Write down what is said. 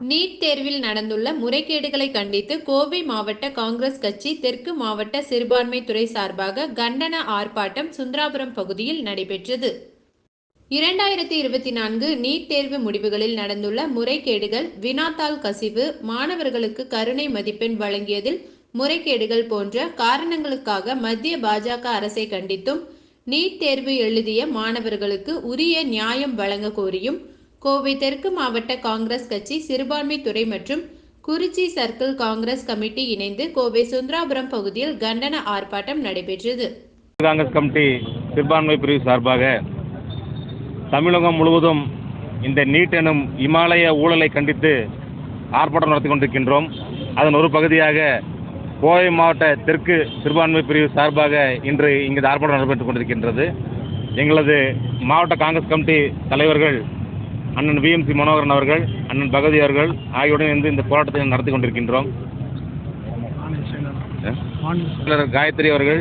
NEET தேர்வில் நடந்துள்ள முறைகேடுகளை கண்டித்து கோவை மாவட்ட காங்கிரஸ் கட்சி தெற்கு மாவட்ட சிறுபான்மைத்துறை சார்பாக கண்டன ஆர்ப்பாட்டம் சுந்தராபுரம் பகுதியில் நடைபெற்றது. இரண்டாயிரத்தி இருபத்தி நான்கு நீட் தேர்வு முடிவுகளில் நடந்துள்ள முறைகேடுகள் வினாத்தாள் கசிவு மாணவர்களுக்கு கருணை மதிப்பெண் வழங்கியதில் முறைகேடுகள் போன்ற காரணங்களுக்காக மத்திய பாஜக அரசை கண்டித்தும் நீட் தேர்வு எழுதிய மாணவர்களுக்கு உரிய நியாயம் வழங்க கோரியும் கோவை தெற்கு மாவட்ட காங்கிரஸ் கட்சி சிறுபான்மைத்துறை மற்றும் குறிச்சி சர்க்கிள் காங்கிரஸ் கமிட்டி இணைந்து கோவை சுந்தராபுரம் பகுதியில் கண்டன ஆர்ப்பாட்டம் நடைபெற்றது. காங்கிரஸ் கமிட்டி சிறுபான்மை பிரிவு சார்பாக தமிழகம் முழுவதும் இந்த நீட் எனும் இமாலய ஊழலை கண்டித்து ஆர்ப்பாட்டம் நடத்தி கொண்டிருக்கின்றோம். அதன் ஒரு பகுதியாக கோவை மாவட்ட தெற்கு சிறுபான்மை பிரிவு சார்பாக இன்று இங்கு ஆர்ப்பாட்டம் நடைபெற்றுக் கொண்டிருக்கின்றது. எங்களது மாவட்ட காங்கிரஸ் கமிட்டி தலைவர்கள் அண்ணன் விஎம்சி மனோகரன் அவர்கள் அண்ணன் பகவதி அவர்கள் ஆகியோருடன் இருந்து இந்த போராட்டத்தை நடத்தி கொண்டிருக்கின்றோம். காயத்ரி அவர்கள்